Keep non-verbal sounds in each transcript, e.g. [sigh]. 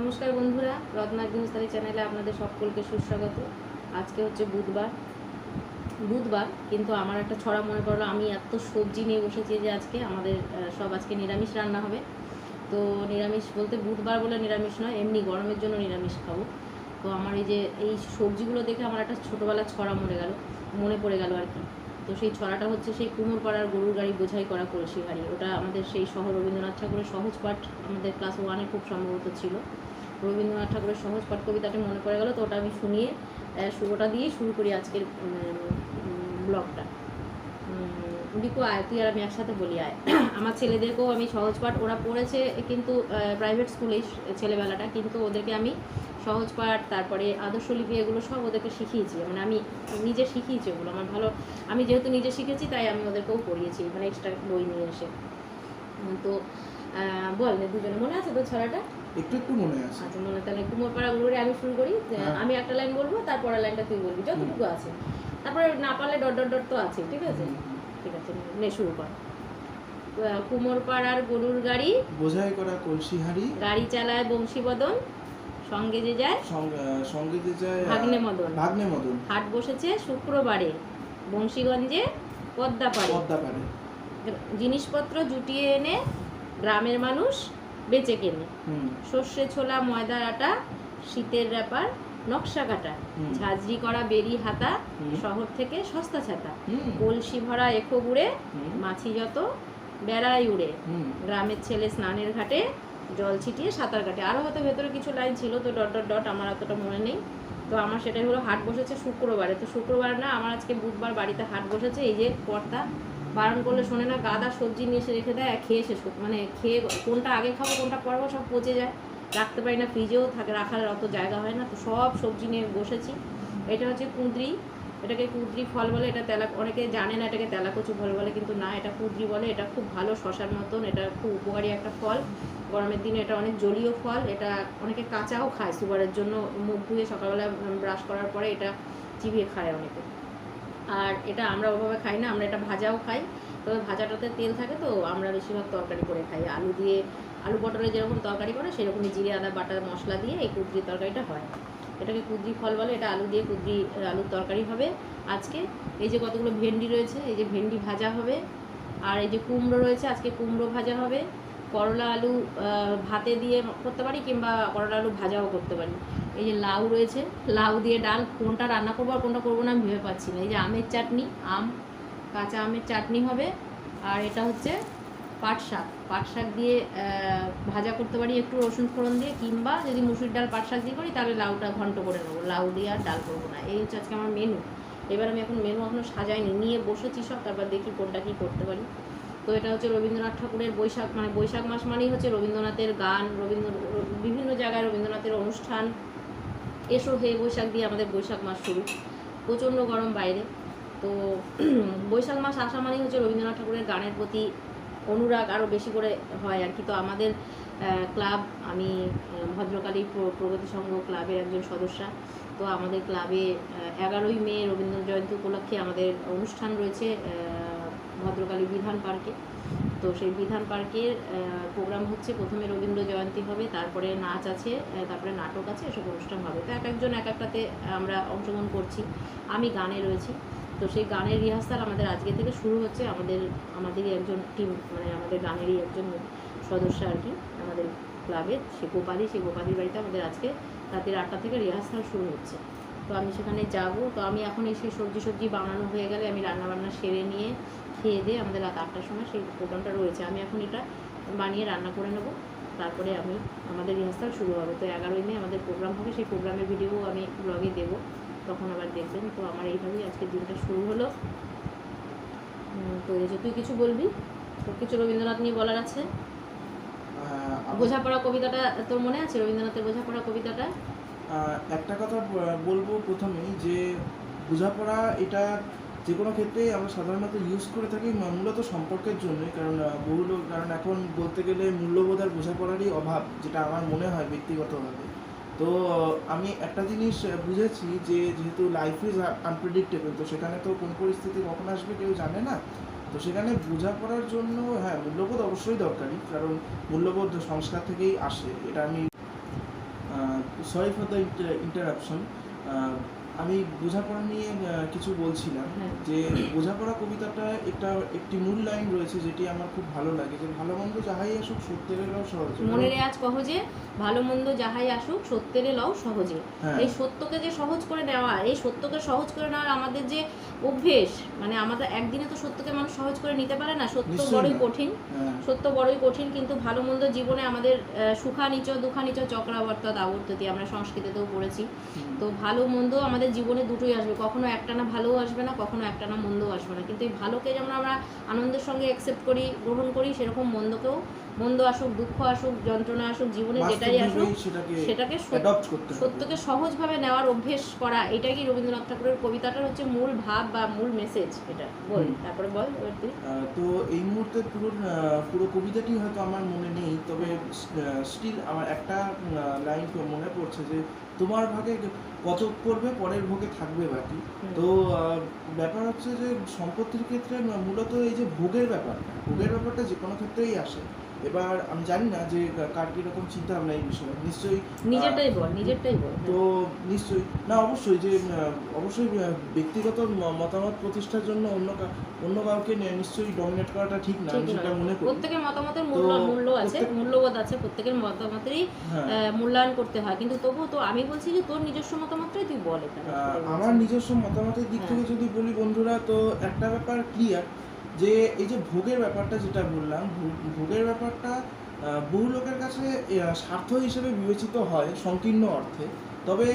নমস্কার বন্ধুরা রত্না গৃহস্থালী চ্যানেলে আপনাদের সকলকে সুস্বাগত। আজকে হচ্ছে বুধবার। বুধবার, কিন্তু আমার একটা ছড়া মনে পড়ল, আমি এত সবজি নিয়ে বসেছি যে আজকে আমাদের সব আজকে নিরামিষ রান্না হবে। তো নিরামিষ বলতে বুধবার বলে নিরামিষ নয়, এমনি গরমের জন্য নিরামিষ খাব। তো আমার এই যে, এই সবজিগুলো দেখে আমার একটা ছোটোবেলার ছড়া মনে গেল, মনে পড়ে গেল আর কি। তো সেই ছড়াটা হচ্ছে সেই কুমোরপাড়ার গরুর গাড়ি বোঝাই করা কলসি হাড়ি ওটা আমাদের সেই শহর রবীন্দ্রনাথ ঠাকুরের সহজ পাঠ আমাদের ক্লাস ওয়ানে খুব সম্ভবত ছিল। রবীন্দ্রনাথ ঠাকুরের সহজ পাঠ কবিতাটা মনে পড়ে গেল, তো ওটা আমি শুনিয়ে শুরুটা দিয়েই শুরু করি আজকের ব্লগটা। বিকু আয়, তুই আর আমি একসাথে বলি, আয়। [clears throat] আমার ছেলেদেরকেও আমি সহজ পাঠ, ওরা পড়েছে কিন্তু প্রাইভেট স্কুলেই ছেলেবেলাটা, কিন্তু ওদেরকে আমি সহজ পাঠ, তারপরে আদর্শ লিপি এগুলো সব ওদেরকে শিখিয়েছি। মানে আমি নিজে শিখিয়েছি ওগুলো, আমার ভালো, আমি যেহেতু নিজে শিখেছি, তাই আমি ওদেরকেও পড়িয়েছি মানে এক্সট্রা বই নিয়ে এসে। তো বল, দুজনে মনে আছে তো ছড়াটা? একটু একটু মনে আছে। আচ্ছা মনে তাহলে কুমোরপাড়া গুলোরে আমি শুরু করি হ্যাঁ। আমি একটা লাইন বলব তারপরের লাইনটা তুই বলবি। যতটুকু আছে। তারপরে না পারলে ডট ডট ডট তো আছে ঠিক আছে? ঠিক আছে নে শুরু কর। কুমোরপাড়ার গরুর গাড়ি। বোঝাই করা কলসি হাড়ি গাড়ি চালায় বংশীবদন। সঙ্গে যে যায়? সঙ্গে যে যায় ভাগ্নে মদন ভাগ্নে মদন হাট বসেছে শুক্রবারে বংশীগঞ্জে পদ্মা পাড়ে। পদ্মা পারে জিনিসপত্র জুটিয়ে এনে গ্রামের মানুষ বেচে কেনে সর্ষে ছোলা ময়দার আটা শীতের ব্যাপার নকশা কাটা। ঝাঁঝরি করা বেরি হাতা শহর থেকে সস্তা ছাতা। কলসি ভরা এখো গুড়ে মাছি যত বেড়ায় উড়ে। গ্রামের ছেলে স্নানের ঘাটে জল ছিটিয়ে সাঁতার কাটে। আরও হয়তো ভেতরে কিছু লাইন ছিল তো ডট ডট ডট আমার অতটা মনে নেই। তো আমার সেটাই হলো হাট বসেছে শুক্রবারে। তো শুক্রবার না আমার আজকে বুধবার বাড়িতে হাট বসেছে। এই যে কর্তা বারণ করলে শোনে না, গাদা সবজি নিয়ে এসে রেখে দেয় খেয়ে শেষ মানে খেয়ে কোনটা আগে খাব, কোনটা পরবো, সব পচে যায়। রাখতে পারি না, ফ্রিজেও থাকে, রাখার অত জায়গা হয় না। তো সব সবজি নিয়ে বসেছি। এটা হচ্ছে কুঁদরি। এটাকে কুঁদরি ফল বলে, এটা তেলা অনেকে জানে না এটাকে তেলাকচু ফল বলে, কিন্তু না, এটা কুঁদরি বলে। এটা খুব ভালো শশার মতন, এটা খুব উপকারী একটা ফল। গরমের দিনে এটা অনেক জলীয় ফল। এটা অনেকে কাঁচাও খায় সুগারের জন্য। মুখ ধুয়ে সকালবেলা ব্রাশ করার পরে এটা চিবিয়ে খায় অনেকে। আর এটা আমরা ওভাবে খাই না, আমরা এটা ভাজাও খাই। তবে ভাজাটাতে তেল থাকে তো, আমরা বেশিরভাগ তরকারি করে খাই। আলু দিয়ে, আলু পটলে যেরকম তরকারি করে, সেরকমই জিরে, আদা বাটার মশলা দিয়ে এই কুদরি তরকারিটা হয়। এটাকে কুদরি ফল বলে, এটা আলু দিয়ে কুদরি, আলুর তরকারি হবে আজকে। এই যে কতগুলো ভেন্ডি রয়েছে, এই যে ভেন্ডি ভাজা হবে। আর এই যে কুমড়ো রয়েছে, আজকে কুমড়ো ভাজা হবে। করলা আলু ভাতে দিয়ে করতে পারি কিংবা করলা আলু ভাজাও করতে পারি। এই যে লাউ রয়েছে, লাউ দিয়ে ডাল, কোনটা রান্না করব আর কোনটা করব না আমি ভেবে পাচ্ছি না। এই যে আমের চাটনি, আম, কাঁচা আমের চাটনি হবে। আর এটা হচ্ছে পাট শাক। পাট শাক দিয়ে ভাজা করতে পারি একটু রসুন ফোড়ন দিয়ে, কিংবা যদি মুসুর ডাল পাট শাক দিয়ে করি, তাহলে লাউটা ঘন্ট করে নেব। লাউ দিয়ে আর ডাল করব না। এই হচ্ছে আজকে আমার মেনু এবার আমি এখন মেনু এখনও সাজাইনি। নিয়ে বসেছি সব, তারপর দেখি কোনটা কী করতে পারি। তো এটা হচ্ছে রবীন্দ্রনাথ ঠাকুরের বৈশাখ মানে বৈশাখ মাস মানেই হচ্ছে রবীন্দ্রনাথের গান, রবীন্দ্র, বিভিন্ন জায়গায় রবীন্দ্রনাথের অনুষ্ঠান। এসো হে বৈশাখ দিয়ে আমাদের বৈশাখ মাস শুরু। প্রচণ্ড গরম বাইরে। তো [clears throat] বৈশাখ মাস আসা মানেই হচ্ছে রবীন্দ্রনাথ ঠাকুরের গানের প্রতি অনুরাগ আরও বেশি করে হয় আর কি। তো আমাদের ক্লাব, আমি ভদ্রকালী প্র- প্রগতি সংঘ ক্লাবের একজন সদস্যা। তো আমাদের ক্লাবে এগারোই মে রবীন্দ্র জয়ন্তী উপলক্ষে আমাদের অনুষ্ঠান রয়েছে ভদ্রকালী বিধান পার্কে। তো সেই বিধান পার্কের প্রোগ্রাম হচ্ছে প্রথমে রবীন্দ্র জয়ন্তী হবে, তারপরে নাচ আছে তারপরে নাটক আছে, এসব অনুষ্ঠান হবে। তো এক একজন এক একটাতে আমরা অংশগ্রহণ করছি। আমি গানে রয়েছি। তো সেই গানের রিহার্সাল আমাদের আজকে থেকে শুরু হচ্ছে। আমাদের, আমাদেরই একজন টিম মানে আমাদের গানেরই একজন সদস্য আর কি আমাদের ক্লাবের সে গোপালী সেই গোপালীর বাড়িতে আমাদের আজকে রাতের আটটা থেকে রিহার্সাল শুরু হচ্ছে। তো আমি সেখানে যাব। তো আমি এখন এই সেই সবজি সবজি বানানো হয়ে গেলে আমি রান্না বান্না সেরে নিয়ে খেয়ে দিয়ে আমাদের রাত আটটার সময় সেই প্রোগ্রামটা রয়েছে। আমি এখন এটা বানিয়ে রান্না করে নেব। তারপরে আমি আমাদের রিহার্সাল শুরু হবে। তো এগারোই মে আমাদের প্রোগ্রাম হবে। সেই প্রোগ্রামের ভিডিও আমি ব্লগে দেবো। তখন আবার দেখবেন। তো আমার এইভাবেই আজকের দিনটা শুরু হলো। তো এই যে তুই কিছু বলবি? তোর কিছু রবীন্দ্রনাথ নিয়ে বলার আছে? বোঝাপড়া কবিতাটা তোর মনে আছে? রবীন্দ্রনাথের বোঝাপড়া কবিতাটা? একটা কথা বলব প্রথমেই যে বোঝাপড়া এটা যে কোনো ক্ষেত্রেই আমরা সাধারণত ইউজ করে থাকি মূলত সম্পর্কের জন্যই। কারণ লোক কারণ এখন বলতে গেলে মূল্যবোধ আর বোঝাপড়ারই অভাব, যেটা আমার মনে হয় ব্যক্তিগতভাবে। তো, আমি একটা জিনিস বুঝেছি যে যেহেতু লাইফ ইজ আনপ্রেডিক্টেবল তো সেখানে তো কোন পরিস্থিতি কখন আসবে কেউ জানে না। তো সেখানে বোঝাপড়ার জন্য হ্যাঁ মূল্যবোধ অবশ্যই দরকারি কারণ মূল্যবোধ সংস্কার থেকেই আসে। এটা আমি সরি ফর দ্য ইন্টারাপশন আমি বোঝাপড়া নিয়ে কিছু বলছিলাম হ্যাঁ। যে বোঝাপড়া কবিতাটা একটা একটি মূল লাইন রয়েছে যেটি আমার খুব ভালো লাগে যে ভালো মন্দ যাহাই আসুক সত্যের এলাও সহজ। মনের আজ কহজে ভালো মন্দ যাহাই আসুক সত্যের লও সহজে। হ্যাঁ। এই সত্যকে যে সহজ করে নেওয়া এই সত্যকে সহজ করে নেওয়ার আমাদের যে অভ্যেস মানে আমাদের একদিনে তো সত্যকে মানুষ সহজ করে নিতে পারে না সত্য বড়ই কঠিন। হ্যাঁ, সত্য বড়ই কঠিন কিন্তু ভালো মন্দ জীবনে আমাদের সুখানিচ দুঃখানিচ চক্রাবর্ত আবর্ততি আমরা সংস্কৃতিতেও পড়েছি। তো ভালো মন্দ আমাদের জীবনে দুটোই আসবে। কখনো একটা না ভালোও আসবে না, কখনো একটা না মন্দও আসবে না। কিন্তু এই ভালোকে যেমন আমরা আনন্দের সঙ্গে অ্যাকসেপ্ট করি, গ্রহণ করি, সেরকম মন্দকেও মন্দ আসুক দুঃখ আসুক যন্ত্রণা আসুক জীবনে যেটাই আসুক সেটাকে সত্যকে সহজভাবে নেওয়ার অভ্যেস করা এটাই কি রবীন্দ্রনাথ ঠাকুরের কবিতাটার হচ্ছে মূল ভাব বা মূল মেসেজ এটা। বল তারপরে বল তো এই মুহূর্তে পুরো পুরো কবিতাটি হয়তো আমার মনে নেই তবে স্টিল আমার একটা লাইন মনে পড়ছে যে তোমার ভাগে কত করবে পরের ভোগে থাকবে বাকি। তো ব্যাপার হচ্ছে যে সম্পত্তির ক্ষেত্রে মূলত এই যে ভোগের ব্যাপারটা ভোগের ব্যাপারটা যে কোনো ক্ষেত্রেই আসে এবার আমি জানি না যে কার কীরকম চিন্তা ভাবনা এই বিষয়ে। নিশ্চয়ই নিজেরটাই বল নিজেরটাই বল। তো নিশ্চয়ই না অবশ্যই যে অবশ্যই ব্যক্তিগত মতামত প্রতিষ্ঠার জন্য অন্য অন্য কাউকে নিশ্চয়ই ডমিনেট করাটা ঠিক না আমি সেটা মনে করি। প্রত্যেকের মতামতের মূল্য মূল্য আছে মূল্যবোধ আছে প্রত্যেকের মতামতেরই হ্যাঁ। মূল্যায়ন করতে হয়। কিন্তু তবুও তো আমি বলছি যে তোর নিজস্ব মতামতটাই তুই বল আমার নিজস্ব মতামতের দিক হ্যাঁ। থেকে যদি বলি বন্ধুরা তো একটা ব্যাপার ক্লিয়ার যে এই যে ভোগের ব্যাপারটা যেটা বললাম ভোগের ব্যাপারটা বহু লোকের কাছে স্বার্থ হিসেবে বিবেচিত হয় সংকীর্ণ অর্থে। তবে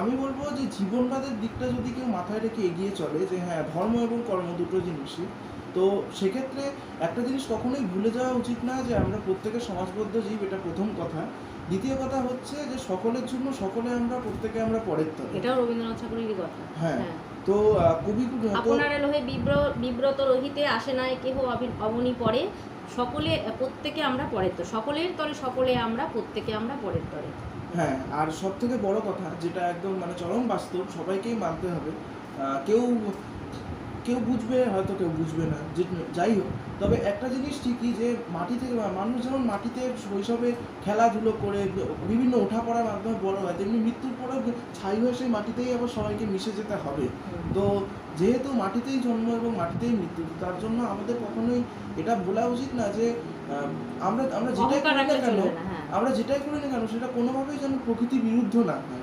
আমি বলব যে জীবনবাদের দিকটা যদি কেউ মাথায় রেখে এগিয়ে চলে যে হ্যাঁ ধর্ম এবং কর্ম দুটো জিনিসই তো সেক্ষেত্রে একটা জিনিস কখনোই ভুলে যাওয়া উচিত না যে আমরা প্রত্যেকে সমাজবদ্ধ জীব এটা প্রথম কথা। দ্বিতীয় কথা হচ্ছে যে সকলের জন্য সকলে আমরা প্রত্যেকে আমরা পরের তরে এটাও রবীন্দ্রনাথ ঠাকুরেরই কথা। হ্যাঁ। তো কবি আপনার লোহে বিব্র বিব্রত রহিতে আসে নাই কেহ অবি- অবনি পরে। সকলে প্রত্যেকে আমরা পরের তো সকলের তরে সকলে আমরা প্রত্যেকে আমরা পরের তরে। হ্যাঁ আর সব থেকে বড় কথা যেটা একদম মানে চরম বাস্তব সবাইকেই মানতে হবে। কেউ কেউ বুঝবে হয়তো কেউ বুঝবে না যে যাই হোক। তবে একটা জিনিস ঠিকই যে মাটি থেকে মানুষ যেমন মাটিতে শৈশবে খেলাধুলো করে বিভিন্ন ওঠাপড়ার মাধ্যমে বড় হয় তেমনি মৃত্যুর পরেও ছাই হয়ে সেই মাটিতেই আবার সবাইকে মিশে যেতে হবে। তো যেহেতু মাটিতেই জন্ম এবং মাটিতেই মৃত্যু তার জন্য আমাদের কখনোই এটা বলা উচিত না যে আমরা আমরা যেটাই করি না কেন হ্যাঁ। আমরা যেটাই করি না কেন সেটা কোনোভাবেই যেন প্রকৃতি বিরুদ্ধ না হয়।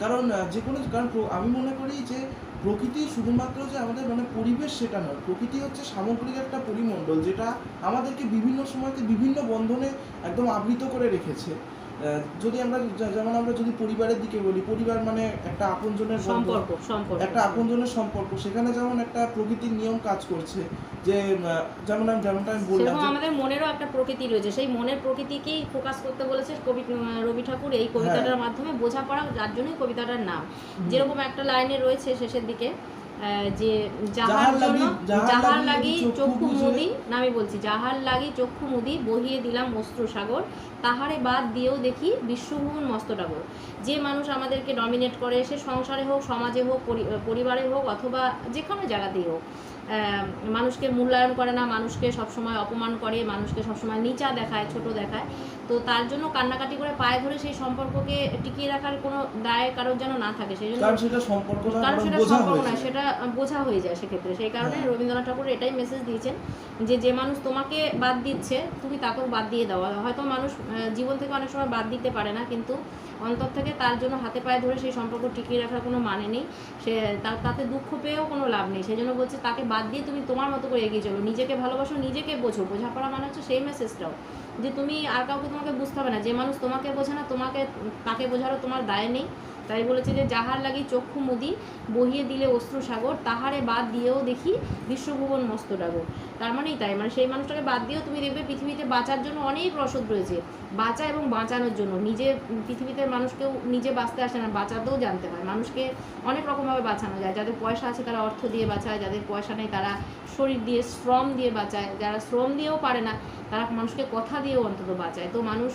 কারণ যে কোনো কারণ আমি মনে করি যে প্রকৃতি শুধুমাত্র যে আমাদের মানে পরিবেশ সেটা নয়। প্রকৃতি হচ্ছে সামগ্রিক একটা পরিমণ্ডল যেটা আমাদেরকে বিভিন্ন সময়তে বিভিন্ন বন্ধনে একদম আবৃত করে রেখেছে। যদি আমরা যেমন আমরা যদি পরিবারের দিকে বলি পরিবার মানে একটা আপনজনের সম্পর্ক সম্পর্ক। একটা আপনজনের সম্পর্ক। সেখানে যেমন একটা প্রকৃতির নিয়ম কাজ করছে যে যেমন আমি যেমনটা আমি বললাম আমাদের মনেরও একটা প্রকৃতি রয়েছে। সেই মনের প্রকৃতিকেই ফোকাস করতে বলেছে কবি রবি ঠাকুর এই কবিতাটার মাধ্যমে। বোঝাপড়া যার জন্যই কবিতাটার নাম। যেরকম একটা লাইনে রয়েছে শেষের দিকে যে যাহার জন্য লাগি- যাহার লাগি চক্ষু মুদি না আমি বলছি। যাহার লাগি চক্ষু মুদি বহিয়ে দিলাম অস্ত্র সাগর তাহারে বাদ দিয়েও দেখি বিশ্বভুবন মস্তটাগর যে মানুষ আমাদেরকে ডমিনেট করে সে সংসারে হোক সমাজে হোক পরি- পরিবারে হোক অথবা যে কোনো জায়গাতেই হোক মানুষকে মূল্যায়ন করে না মানুষকে সবসময় অপমান করে মানুষকে সবসময় নিচা দেখায় ছোট দেখায়। তো তার জন্য কান্নাকাটি করে পায়ে ধরে সেই সম্পর্ককে টিকিয়ে রাখার কোনো দায় কারোর যেন না থাকে সেই জন্য কারণ সেটা সম্পর্ক না সেটা বোঝা হয়ে যায় সেক্ষেত্রে। সেই কারণে হ্যাঁ। রবীন্দ্রনাথ ঠাকুর এটাই মেসেজ দিয়েছেন যে যে মানুষ তোমাকে বাদ দিচ্ছে তুমি তাকেও বাদ দিয়ে দাও। হয়তো মানুষ জীবন থেকে অনেক সময় বাদ দিতে পারে না, কিন্তু অন্তর থেকে তার জন্য হাতে পায়ে ধরে সেই সম্পর্ক টিকিয়ে রাখার কোনো মানে নেই। সে তাতে দুঃখ পেয়েও কোনো লাভ নেই। সেই জন্য বলছে, তাকে বাদ দিয়ে তুমি তোমার মতো করে এগিয়ে চলো। নিজেকে ভালোবাসো, নিজেকে বোঝো। বোঝাপড়া মানে হচ্ছে সেই মেসেজটাও যে তুমি আর কাউকে তোমাকে বুঝতে হবে না। যে মানুষ তোমাকে বোঝে না, তোমাকে, তাকে বোঝারও তোমার দায় নেই। তাই বলেছে যে, যাহার লাগি চক্ষু মুদি বহিয়ে দিলে অশ্রু সাগর, তাহারে বাদ দিয়েও দেখি বিশ্বভুবন মস্ত ডাগর। তার মানেই তাই মানে সেই মানুষটাকে বাদ দিয়েও তুমি দেখবে পৃথিবীতে বাঁচার জন্য অনেক রসদ রয়েছে। বাঁচা এবং বাঁচানোর জন্য নিজে পৃথিবীতে মানুষকেও নিজে বাঁচতে আসে না, বাঁচাতেও জানতে হয় মানুষকে অনেক রকমভাবে বাঁচানো যায়। যাদের পয়সা আছে তারা অর্থ দিয়ে বাঁচায়, যাদের পয়সা নেই তারা শরীর দিয়ে শ্রম দিয়ে বাঁচায়। যারা শ্রম দিয়েও পারে না, তারা মানুষকে কথা দিয়েও অন্তত বাঁচায়। তো মানুষ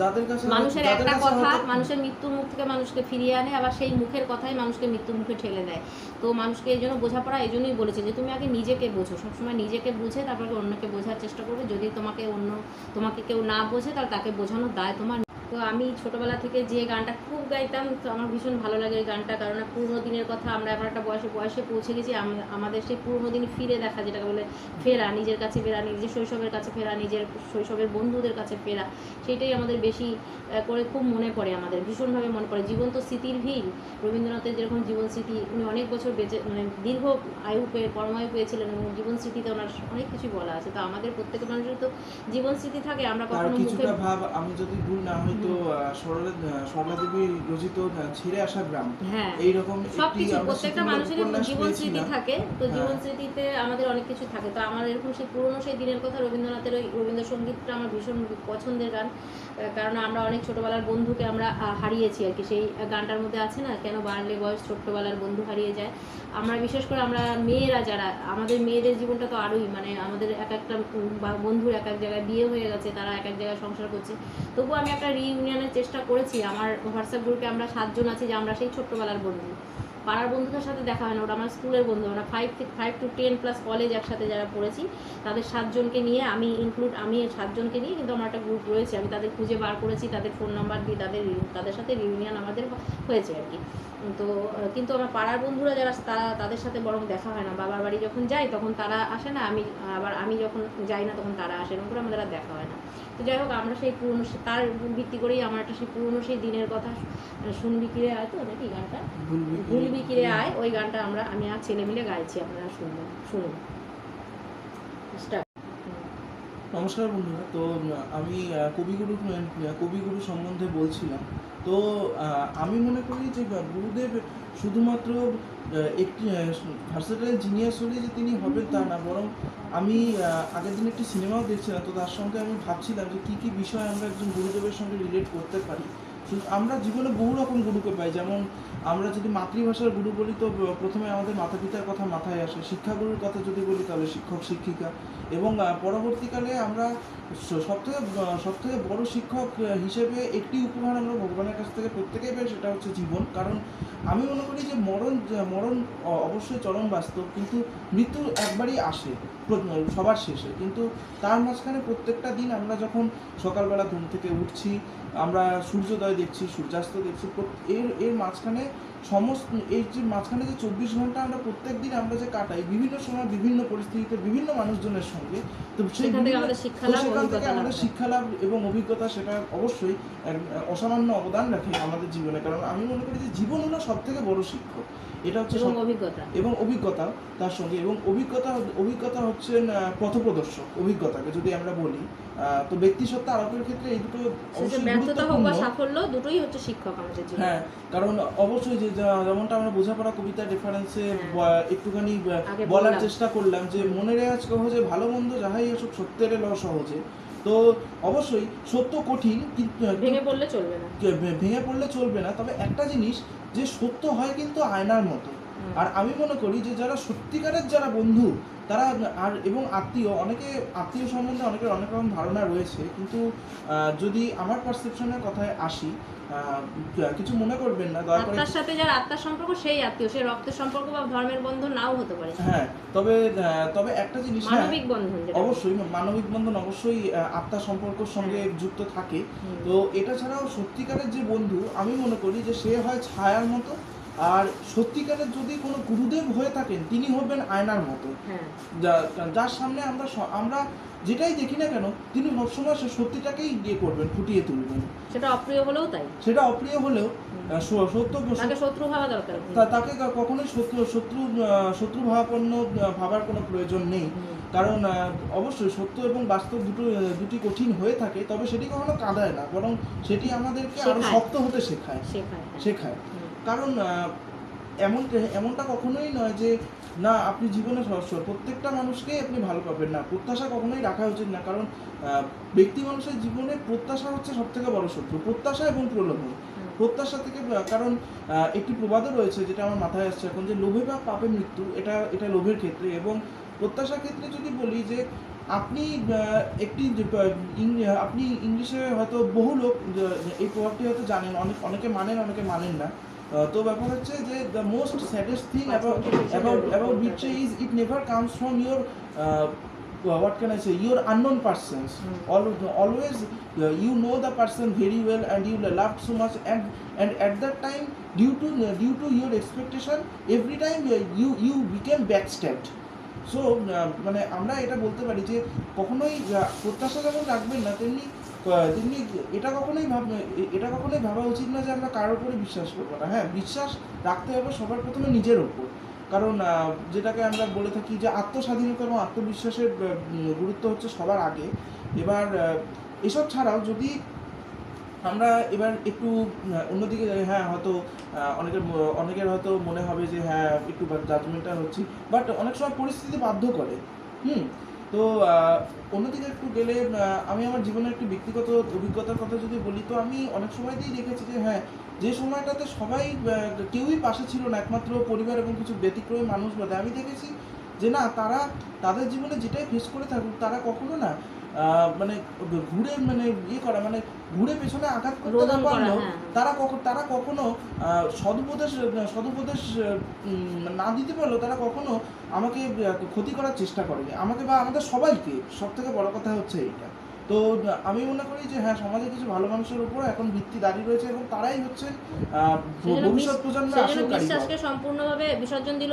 যাদের কাছে মানুষের একটা কথা মানুষের মৃত্যুর মুখ থেকে মানুষকে ফিরিয়ে আনে আবার সেই মুখের কথাই মানুষকে মৃত্যুর মুখে ঠেলে দেয়। তো মানুষকে এই জন্য বোঝাপড়া এই জন্যই বলেছে যে তুমি আগে নিজেকে বোঝো। সবসময় নিজেকে বুঝে তারপরে অন্যকে বোঝার চেষ্টা করবে। যদি তোমাকে অন্য তোমাকে কেউ না বোঝে তাহলে তাকে বোঝানোর দায় তোমার তো আমি ছোটবেলা থেকে যে গানটা খুব গাইতাম তো আমার ভীষণ ভালো লাগে ওই গানটা। কারণ পুরনো দিনের কথা আমরা এখন একটা বয়সে বয়সে পৌঁছে গেছি আম- আমাদের সেই পুরনো দিন ফিরে দেখা যেটাকে বলে ফেরা নিজের কাছে ফেরা নিজের শৈশবের কাছে ফেরা নিজের শৈশবের বন্ধুদের কাছে ফেরা সেটাই আমাদের বেশি করে খুব মনে পড়ে আমাদের ভীষণভাবে মনে পড়ে। জীবন্ত স্মৃতির ভিড় রবীন্দ্রনাথের যেরকম জীবন স্মৃতি উনি অনেক বছর বেঁচে মানে দীর্ঘ আয়ু পেয়ে পরমায়ু পেয়েছিলেন এবং জীবন স্মৃতিতে ওনার অনেক কিছু বলা আছে। তো আমাদের প্রত্যেকের মানুষের তো জীবন স্মৃতি থাকে আমরা কখনো মুখে ভাব আমি যদি ভুল না হয়তো সরলা সরলা দেবী রচিত ছেড়ে আসা গ্রাম। হ্যাঁ এইরকম সব কিছু প্রত্যেকটা মানুষের জীবন স্মৃতি থাকে। তো হ্যাঁ। জীবন স্মৃতিতে আমাদের অনেক কিছু থাকে। তো আমার এরকম সেই পুরনো সেই দিনের কথা রবীন্দ্রনাথের ওই রবীন্দ্রসঙ্গীতটা আমার ভীষণ পছন্দের গান। কারণ আমরা অনেক ছোটবেলার বন্ধুকে আমরা হারিয়েছি আর কি। সেই গানটার মধ্যে আছে না, কেন বাড়লে বয়স ছোট্টবেলার বন্ধু হারিয়ে যায়? আমরা বিশেষ করে আমরা মেয়েরা যারা, আমাদের মেয়েদের জীবনটা তো আরোই মানে আমাদের এক একটা বন্ধুর এক এক জায়গায় বিয়ে হয়ে গেছে, তারা এক এক জায়গায় সংসার করছে। তবুও আমি একটা রিইউনিয়নের চেষ্টা করেছি। আমার হোয়াটসঅ্যাপ গ্রুপে আমরা সাতজন আছি যে আমরা সেই ছোট্টবেলার বন্ধু। পাড়ার বন্ধুদের সাথে দেখা হয় না। ওটা আমার স্কুলের বন্ধু। আমরা ফাইভ থেকে five to ten plus college একসাথে যারা পড়েছি, তাদের সাতজনকে নিয়ে আমি ইনক্লুড আমি সাতজনকে নিয়ে কিন্তু আমার একটা গ্রুপ রয়েছে। আমি তাদের খুঁজে বার করেছি, তাদের ফোন নাম্বার দিয়ে তাদের তাদের সাথে রিউনিয়ন আমাদের হয়েছে আর কি। তো, কিন্তু আমার পাড়ার বন্ধুরা যারা, তারা তাদের সাথে বরং দেখা হয় না। বাবার বাড়ি যখন যাই তখন তারা আসে না। আমি, আবার আমি যখন যাই না, তখন তারা আসে এরকম করে আমাদের আর দেখা হয় না। তো যাই হোক আমরা সেই পুরনো তার ভিত্তি করেই আমার একটা সেই পুরনো সেই দিনের কথা শুনবি কিরে আয় তো নাকি গানটা? ভুলবি কিরে আয়। ওই গানটা আমরা আমি আর ছেলে মিলে গাইছি আপনারা শুনবেন শুনুন. নমস্কার বন্ধুরা। তো আমি কবিগুরু কবিগুরু সম্বন্ধে বলছিলাম। তো আমি মনে করি যে গুরুদেব শুধুমাত্র একটি ভার্সেটাইল জিনিয়াস হলে যে তিনি হবেন তা না, বরং আমি আগের দিন একটি সিনেমাও দেখছিলাম, তো তার সঙ্গে আমি ভাবছিলাম যে কী কী বিষয় আমরা একজন গুরুদেবের সঙ্গে রিলেট করতে পারি। আমরা জীবনে বহু রকম গুরুকে পাই, যেমন আমরা যদি মাতৃভাষার গুরু বলি তো প্রথমে আমাদের মাতা পিতার কথা মাথায় আসে। শিক্ষাগুরুর কথা যদি বলি তাহলে শিক্ষক, শিক্ষিকা এবং পরবর্তীকালে আমরা সবথেকে সবথেকে সব বড় শিক্ষক হিসেবে একটি উপহার আমরা ভগবানের কাছ থেকে প্রত্যেকেই পাই, সেটা হচ্ছে জীবন। কারণ আমি মনে করি যে মরণ মরণ অবশ্যই চরম বাস্তব, কিন্তু মৃত্যু একবারই আসে সবার শেষে। কিন্তু তার মাঝখানে প্রত্যেকটা দিন আমরা যখন সকালবেলা ঘুম থেকে উঠছি, আমরা সূর্যোদয় দেখছি সূর্যাস্ত দেখছি এর এর মাঝখানে সমস্ত এই যে মাঝখানে যে চব্বিশ ঘণ্টা আমরা প্রত্যেক দিন আমরা যে কাটাই বিভিন্ন সময় বিভিন্ন পরিস্থিতিতে বিভিন্ন মানুষজনের সঙ্গে তো সেখান থেকে আমাদের শিক্ষা লাভ সেখান থেকে অভিজ্ঞতা লাভ আমাদের হয়। শিক্ষা লাভ এবং অভিজ্ঞতা সেটা অবশ্যই অসামান্য অবদান রাখে আমাদের জীবনে। কারণ আমি মনে করি যে জীবন হলো সব থেকে বড় শিক্ষক। এটা হচ্ছে এবং অভিজ্ঞতা। এবং অভিজ্ঞতা তার সঙ্গে। এবং অভিজ্ঞতা অভিজ্ঞতা হচ্ছে পথপ্রদর্শক অভিজ্ঞতাকে যদি আমরা বলি তো ব্যক্তিসত্তা আরোপের ক্ষেত্রে এই দুটো ব্যর্থতা হোক বা সাফল্য দুটোই হচ্ছে শিক্ষক আমাদের হ্যাঁ কারণ অবশ্যই যে যেমনটা আমরা বোঝাপড়া কবিতার রেফারেন্সে হ্যাঁ। একটুখানি বলার চেষ্টা করলাম যে মনের আজ সহজে ভালো মন্দ যাহাই আসুক সত্যের এলো সহজে। তো অবশ্যই সত্য কঠিন কিন্তু ভেঙে পড়লে চলবে না। ভেঙে পড়লে চলবে না। তবে একটা জিনিস যে সত্য হয় কিন্তু আয়নার মতো। আর আমি মনে করি যে যারা সত্যিকারের যারা বন্ধু তারা আর এবং আত্মীয় অনেকে আত্মীয় সম্বন্ধে অনেকের অনেক রকম ধারণা রয়েছে কিন্তু যদি আমার পারসেপশনের কথায় আসি কিছু মনে করবেন না দয়া করে আত্মার সাথে যার আত্মার সম্পর্ক সেই আত্মীয়। সেই রক্তের সম্পর্ক বা ধর্মের বন্ধন নাও হতে পারে। হ্যাঁ তবে তবে একটা জিনিস হ্যাঁ মানবিক বন্ধন অবশ্যই মানবিক বন্ধন অবশ্যই আত্মার সম্পর্কের সঙ্গে যুক্ত থাকে। তো এটা ছাড়াও সত্যিকারের যে বন্ধু আমি মনে করি যে সে হয় ছায়ার মতো আর সত্যিকারের যদি কোনো গুরুদেব হয়ে থাকেন তিনি হবেন আয়নার মতো। হ্যাঁ। যার সামনে আমরা আমরা যেটাই দেখি না কেন তিনি সবসময় সে সত্যিটাকেই ইয়ে করবেন ফুটিয়ে তুলবেন। সেটা অপ্রিয় হলেও তাই। সেটা অপ্রিয় হলেও সত্য তাকে শত্রু ভাবা দরকার। তাকে কখনোই শত্রু শত্রু শত্রু ভাবাপন্ন ভাবার কোনো প্রয়োজন নেই। কারণ অবশ্যই সত্য এবং বাস্তব দুটো দুটি কঠিন হয়ে থাকে তবে সেটি কখনো কাঁদায় না বরং সেটি আমাদেরকে আরও। শক্ত হতে শেখায়। শেখায় হ্যাঁ। কারণ এমন এমনটা কখনোই নয় যে না আপনি জীবনে সহস্র প্রত্যেকটা মানুষকেই আপনি ভালো পাবেন না। প্রত্যাশা কখনোই রাখা উচিত না। কারণ ব্যক্তি মানুষের জীবনে প্রত্যাশা হচ্ছে সব থেকে বড় শত্রু। প্রত্যাশা এবং প্রলোভন। প্রত্যাশা থেকে কারণ একটি প্রবাদও রয়েছে যেটা আমার মাথায় আসছে এখন যে লোভে বা পাপে মৃত্যু এটা এটা লোভের ক্ষেত্রে। এবং প্রত্যাশার ক্ষেত্রে যদি বলি যে আপনি একটি আপনি ইংলিশে হয়তো বহু লোক এই প্রভাবটি হয়তো জানেন। অনেক অনেকে মানেন অনেকে মানেন না। তো ব্যাপার হচ্ছে যে the most saddest thing about about about which is it never comes from your what can I say your unknown persons always you know the person very well and you love so much and and at the time due to due to your expectation every time you you became back stabbed so মানে আমরা এটা বলতে পারি যে কখনোই প্রত্যাশা যেমন রাখবেন না তেমনি তেমনি এটা কখনোই ভাব এটা কখনোই ভাবা উচিত না যে আমরা কারোর উপরে বিশ্বাস করব না। হ্যাঁ বিশ্বাস রাখতে হবে সবার প্রথমে নিজের ওপর কারণ যেটাকে আমরা বলে থাকি যে আত্মস্বাধীনতা এবং আত্মবিশ্বাসের গুরুত্ব হচ্ছে সবার আগে। এবার এসব ছাড়াও যদি আমরা এবার একটু অন্যদিকে হ্যাঁ হয়তো অনেকের অনেকের হয়তো মনে হবে যে হ্যাঁ একটু জাজমেন্টাল হচ্ছি। বাট অনেক সময় পরিস্থিতি বাধ্য করে। হুম? তো অন্যদিকে একটু গেলে আমি আমার জীবনের একটি ব্যক্তিগত অভিজ্ঞতার কথা যদি বলি, তো আমি অনেক সময়তেই দেখেছি যে হ্যাঁ যে সময়টাতে সবাই কেউই পাশে ছিল না, একমাত্র পরিবার এবং কিছু ব্যতিক্রমী মানুষ বাদে। আমি দেখেছি যে, না, তারা তাদের জীবনে যেটাই ফেস করে থাকুক, তারা কখনো না মানে ঘুরে মানে ইয়ে করা মানে ঘুরে পেছনে আঘাত করতে না পারলেও হ্যাঁ। তারা কখনো তারা কখনো সদুপদেশ সদুপদেশ না দিতে পারলেও তারা কখনো আমাকে ক্ষতি করার চেষ্টা করেনি। আমাকে বা আমাদের সবাইকে সব থেকে বড় কথা হচ্ছে এইটা। তো আমি মনে করি যে হ্যাঁ সমাজে কিছু ভালো মানুষের উপর এখন ভিত্তি দাঁড়িয়ে রয়েছে এবং তারাই হচ্ছে ভবিষ্যৎ প্রজন্মের বিশ্বাসকে সম্পূর্ণভাবে বিসর্জন দিল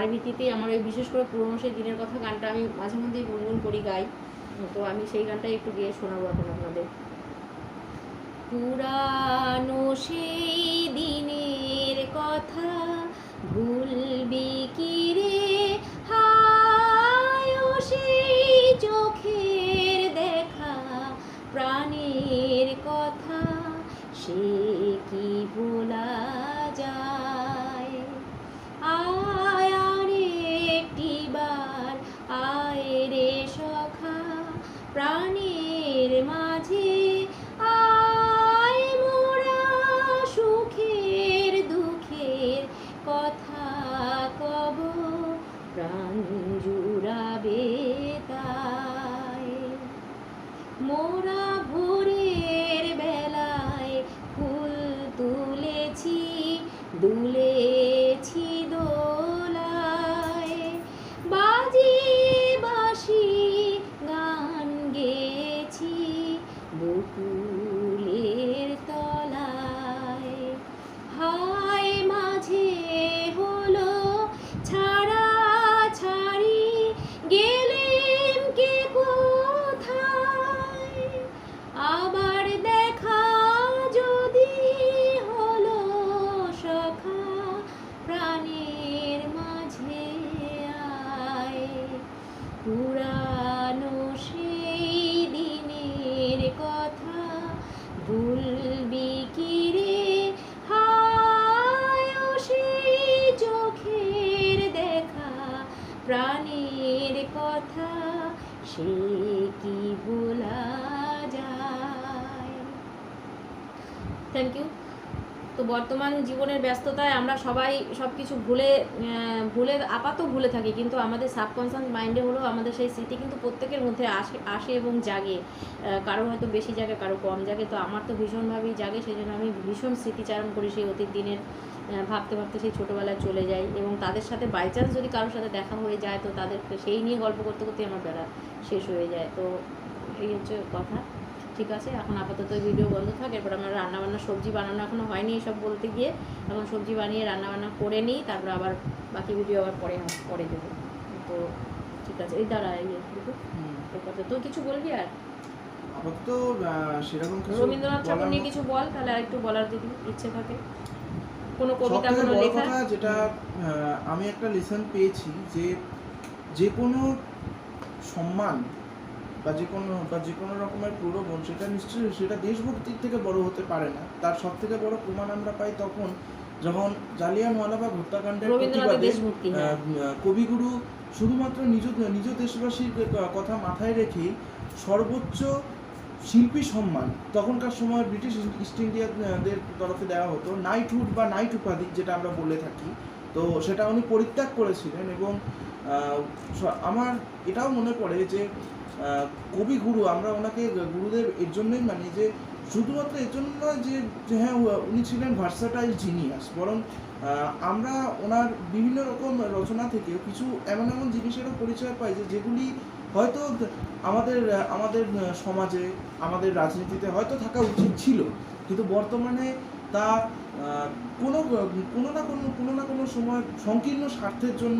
তার ভিত্তিতেই আমার ওই বিশেষ করে পুরোনো সেই দিনের কথা গানটা আমি মাঝে মধ্যেই গুনগুন করি গাই। তো আমি সেই গানটাই একটু গিয়ে শোনাবো এখন আপনাদের। পুরানো সেই দিনের কথা বর্তমান জীবনের ব্যস্ততায় আমরা সবাই সব কিছু ভুলে ভুলে, আপাতত ভুলে থাকি। কিন্তু আমাদের সাবকনসিয়াস মাইন্ডে হলেও আমাদের সেই স্মৃতি কিন্তু প্রত্যেকের মধ্যে আসে আসে এবং জাগে। কারও হয়তো বেশি জাগে, কারও কম জাগে। তো আমার তো ভীষণভাবেই জাগে সেই জন্য আমি ভীষণ স্মৃতিচারণ করি সেই অতীত দিনের ভাবতে ভাবতে সেই ছোটোবেলায় চলে যাই এবং তাদের সাথে বাই চান্স যদি কারোর সাথে দেখা হয়ে যায়, তো তাদের, সেই নিয়ে গল্প করতে করতে আমার বেলা শেষ হয়ে যায়। তো এই হচ্ছে কথা। ঠিক আছে এখন আপাতত ভিডিও বন্ধ থাক। এরপর আমার রান্নাবান্না সবজি বানানো এখনও হয়নি এসব বলতে গিয়ে। এখন সবজি বানিয়ে রান্নাবান্না করে নিই তারপর আবার বাকি ভিডিও আবার পরে পরে দেবো। তো ঠিক আছে এই দাঁড়া এই কথা তো কিছু বলবি আর? আপাতত সেরকম কিছু রবীন্দ্রনাথ ঠাকুর নিয়ে কিছু বল তাহলে আরেকটু বলার যদি ইচ্ছে থাকে। কোনো কবিতা কোনো লেখা? কথা যেটা আমি একটা লেসন পেয়েছি যে যে কোনো সম্মান বা যে কোনো বা যে কোনো রকমের প্রলোভন সেটা নিশ্চয়ই সেটা দেশভক্তির থেকে বড় হতে পারে না। তার সব থেকে বড় প্রমাণ আমরা পাই তখন যখন জালিয়ানওয়ালাবাগ হত্যাকাণ্ডের প্রতিবাদে দেশভক্তি কবিগুরু শুধুমাত্র নিজ নিজ দেশবাসীর কথা মাথায় রেখেই সর্বোচ্চ শিল্পী সম্মান তখনকার সময় ব্রিটিশ ইস্ট ইন্ডিয়াদের তরফে দেওয়া হতো নাইটহুড বা নাইট উপাধি যেটা আমরা বলে থাকি। তো সেটা উনি পরিত্যাগ করেছিলেন এবং আমার এটাও মনে পড়ে যে আহ, কবিগুরু আমরা ওনাকে গুরুদেব এর জন্যই মানি যে শুধুমাত্র এর জন্য নয় যে হ্যাঁ উনি ছিলেন ভার্সাটাইল জিনিয়াস বরং আমরা ওনার বিভিন্ন রকম রচনা থেকে কিছু এমন এমন জিনিসেরও পরিচয় পাই যে যেগুলি হয়তো আমাদের আমাদের সমাজে আমাদের রাজনীতিতে হয়তো থাকা উচিত ছিল কিন্তু বর্তমানে তা কোনো কোনো না কোনো কোনো না কোনো সময় সংকীর্ণ স্বার্থের জন্য